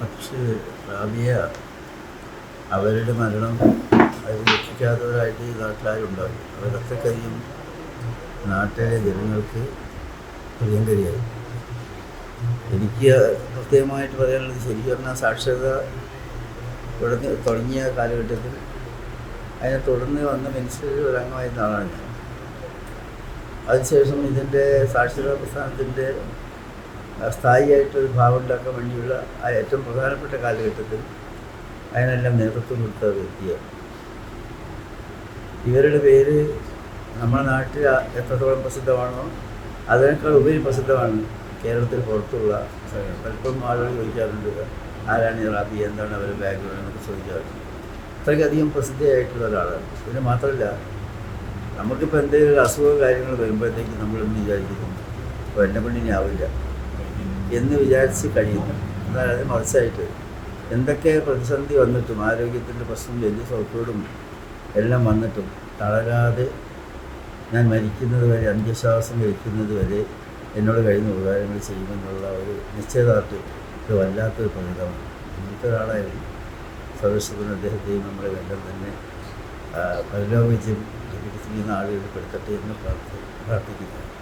പക്ഷേ റാബിയ അവരുടെ മരണം അത് രക്ഷിക്കാത്തവരായിട്ട് ഈ നാട്ടിലാരുണ്ടാവും. അവരത്രക്കധികം നാട്ടിലെ ജനങ്ങൾക്ക് പ്രിയങ്കരിയായി. എനിക്ക് പ്രത്യേകമായിട്ട് പറയാനുള്ളത് ശരിക്കും പറഞ്ഞാൽ സാക്ഷരത തുടങ്ങി തുടങ്ങിയ കാലഘട്ടത്തിൽ അതിനെ തുടർന്ന് വന്ന മനുഷ്യരിൽ ഒരംഗമായിരുന്ന ആളാണ് ഞാൻ. അതിനുശേഷം ഇതിന്റെ സാക്ഷരതാ പ്രസ്ഥാനത്തിന്റെ സ്ഥായിയായിട്ടൊരു ഭാവം ഉണ്ടാക്കാൻ വേണ്ടിയുള്ള ആ ഏറ്റവും പ്രധാനപ്പെട്ട കാലഘട്ടത്തിൽ അതിനെല്ലാം നേതൃത്വം കൊടുത്ത വ്യക്തിയാണ്. ഇവരുടെ പേര് നമ്മുടെ നാട്ടിൽ എത്രത്തോളം പ്രസിദ്ധമാണോ അതിനേക്കാൾ ഉപരി പ്രസിദ്ധമാണ് കേരളത്തിൽ പുറത്തുള്ള. പലപ്പോഴും ആളുകൾ ചോദിക്കാറുണ്ട് ആരാണ് റാബി? എന്താണ് അവരുടെ ബാക്ക്ഗ്രൗണ്ട് എന്നൊക്കെ ചോദിക്കാറുണ്ട്. അത്രയ്ക്കധികം പ്രസിദ്ധിയായിട്ടുള്ള ഒരാളാണ്. പിന്നെ മാത്രമല്ല നമുക്കിപ്പോൾ എന്തെങ്കിലും ഒരു അസുഖ കാര്യങ്ങൾ വരുമ്പോഴത്തേക്ക് നമ്മളൊന്നും വിചാരിക്കുന്നു അപ്പോൾ എന്റെ പെണ്ണിനെ ആവില്ല. എന്ന് വിചാരിച്ച് കഴിയുന്നു. എന്നാൽ അത് മറിച്ചായിട്ട് എന്തൊക്കെ പ്രതിസന്ധി വന്നിട്ടും ആരോഗ്യത്തിന്റെ പ്രശ്നം വലിയ സൗഖ്യവും എല്ലാം വന്നിട്ടും തളരാതെ ഞാൻ മരിക്കുന്നത് വരെ അന്ത്യശ്വാസം കഴിക്കുന്നത് വരെ എന്നോട് കഴിയുന്ന ഉപകാരങ്ങൾ ചെയ്യുമെന്നുള്ള ഒരു നിശ്ചയദാർഢ്യം ഇത് വല്ലാത്തൊരു പ്രകൃതമാണ് ഇന്നത്തെ ഒരാളായിരുന്നു സർവസ്വത്തിന് അദ്ദേഹത്തെയും നമ്മളെ വെള്ളം തന്നെ പരലോക വിജയം ലഭിക്കുന്ന ആളുകൾ പെടുത്തട്ടെ എന്ന് പ്രാർത്ഥി പ്രാർത്ഥിക്കുന്നു.